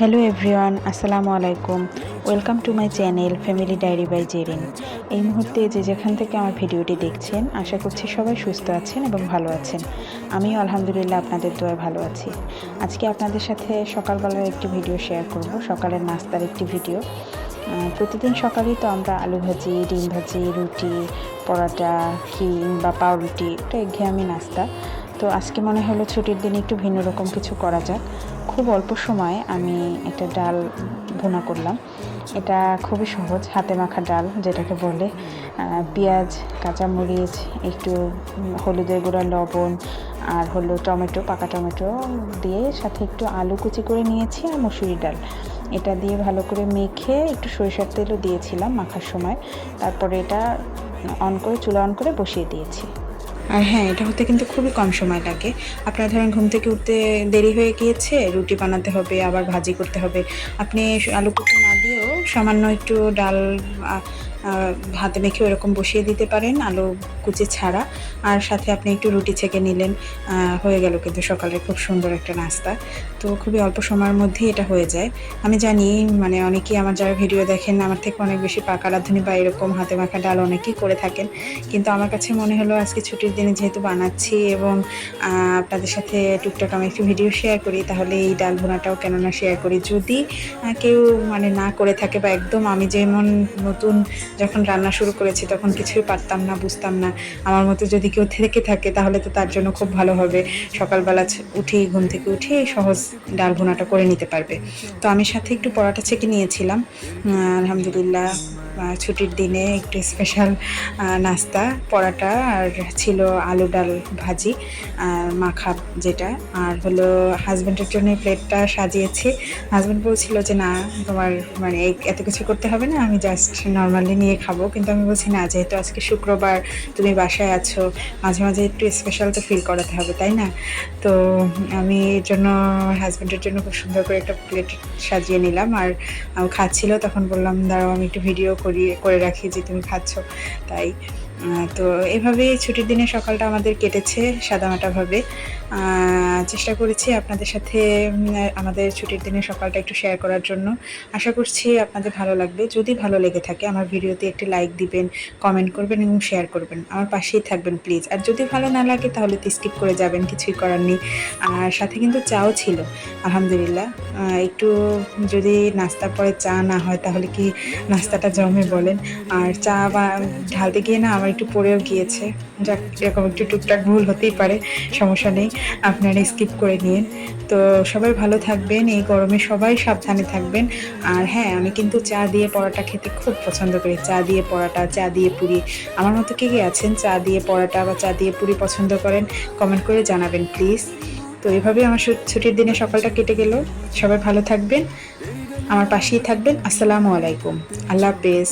Hello everyone আসসালামু আলাইকুম welcome to my channel family diary by Zerin এই মুহূর্তে যে যেখান থেকে আমার ভিডিওটি দেখছেন, আশা করছি সবাই সুস্থ আছেন এবং ভালো আছেন। আমিও আলহামদুলিল্লাহ আপনাদের দোয়া ভালো আছি। আজকে আপনাদের সাথে সকালবেলার একটি ভিডিও শেয়ার করব, সকালের নাস্তার একটি ভিডিও। প্রতিদিন সকালেই তো আমরা আলু ভাজি, ডিম ভাজি, রুটি, পরোটা কিম বা পাউরুটি এটা একঘেয়েমি নাস্তা। তো আজকে মনে হলো ছুটির দিনে একটু ভিন্ন রকম কিছু করা যাক। খুব অল্প সময়ে আমি একটা ডাল ভুনা করলাম। এটা খুবই সহজ, হাতে মাখা ডাল যেটাকে বলে পেঁয়াজ, কাঁচামরিচ, একটু হলুদের গুঁড়া, লবণ আর হলো টমেটো, পাকা টমেটো দিয়ে সাথে একটু আলু কুচি করে নিয়েছি আর মসুরি ডাল। এটা দিয়ে ভালো করে মেখে একটু সরিষার তেলও দিয়েছিলাম মাখার সময়। তারপরে এটা অন করে, চুলা অন করে বসিয়ে দিয়েছি। আর হ্যাঁ এটা হতে কিন্তু খুবই কম সময় লাগে। আপনার ধরেন ঘুম থেকে উঠতে দেরি হয়ে গিয়েছে, রুটি বানাতে হবে, আবার ভাজি করতে হবে। আপনি আলু কুচি না দিয়েও সামান্য একটু ডাল হাতে মেখে ওরকম বসিয়ে দিতে পারেন, আলু কুচি ছাড়া। আর সাথে আপনি একটু রুটি ছেঁকে নিলেন হয়ে গেল কিন্তু সকালে খুব সুন্দর একটা নাস্তা। তো খুবই অল্প সময়ের মধ্যেই এটা হয়ে যায়। আমি জানি মানে অনেকেই আমার যারা ভিডিও দেখেন, আমার থেকে অনেক বেশি পাকা রাঁধুনি বা এরকম হাতে মাখা ডাল অনেকেই করে থাকেন। কিন্তু আমার কাছে মনে হলো, আজকে ছুটির দিনে যেহেতু বানাচ্ছি এবং আপনাদের সাথে টুকটাক আমি একটু ভিডিও শেয়ার করি, তাহলে এই ডাল ভুনাটাও কেননা শেয়ার করি। যদি কেউ মানে না করে থাকে বা একদম আমি যেমন নতুন যখন রান্না শুরু করেছি তখন কিছুই পারতাম না, বুঝতাম না। আমার মতো যদি কেউ থেকে থাকে তাহলে তো তার জন্য খুব ভালো হবে। সকালবেলা উঠে ঘুম থেকে উঠে সহজ ডাল ভুনাটা করে নিতে পারবে। তো আমি সাথে একটু পরোটা ছেঁকে নিয়েছিলাম। আলহামদুলিল্লাহ। ছুটির দিনে একটু স্পেশাল নাস্তা, পরোটা আর ছিল আলু ডাল ভাজি মাখা যেটা। আর হলো হাজব্যান্ডের জন্য প্লেটটা সাজিয়েছি। হাজব্যান্ড বলছিল যে, না, তোমার মানে এত কিছু করতে হবে না, আমি জাস্ট নর্মালি নিয়ে খাব। কিন্তু আমি বলছি, না, যেহেতু আজকে শুক্রবার, তুমি বাসায় আছো, মাঝে মাঝে একটু স্পেশাল তো ফিল করাতে হবে, তাই না? তো আমি এর জন্য হাজব্যান্ডের জন্য খুব সুন্দর করে একটা প্লেট সাজিয়ে নিলাম। আর খাচ্ছিল, তখন বললাম, দাঁড়াও, আমি একটু ভিডিও করি করে রাখি যে তুমি খাচ্ছ। তাই তো এভাবেই ছুটির দিনে সকালটা আমাদের কেটেছে সাদামাটাভাবে। চেষ্টা করেছি আপনাদের সাথে আমাদের ছুটির দিনে সকালটা একটু শেয়ার করার জন্য। আশা করছি আপনাদের ভালো লাগবে। যদি ভালো লেগে থাকে, আমার ভিডিওতে একটি লাইক দিবেন কমেন্ট করবেন এবং শেয়ার করবেন। আমার পাশেই থাকবেন প্লিজ আর যদি ভালো না লাগে, তাহলে তো স্কিপ করে যাবেন, কিছুই করার নেই। আর সাথে কিন্তু চাও ছিল, আলহামদুলিল্লাহ। একটু যদি নাস্তার পরে চা না হয়, তাহলে কি নাস্তাটা জমে বলেন? আর চা বা ঢালতে গিয়ে না, আমার একটু পড়েও গিয়েছে। যাক, এরকম একটু টুকটাক ভুল হতেই পারে, সমস্যা নেই, আপনারা স্কিপ করে নিন। তো সবাই ভালো থাকবেন, এই গরমে সবাই সাবধানে থাকবেন। আর হ্যাঁ আমি কিন্তু চা দিয়ে পরোটা খেতে খুব পছন্দ করি। চা দিয়ে পরোটা, চা দিয়ে পুরি। আমার মতো কে কে আছেন? চা দিয়ে পরোটা বা চা দিয়ে পুরি পছন্দ করেন? কমেন্ট করে জানাবেন প্লিজ তো এভাবে আমার ছুটির দিনে সকালটা কেটে গেল। সবাই ভালো থাকবেন। আমার পাশেই থাকবেন। আসসালামু আলাইকুম। আল্লাহ হাফেজ।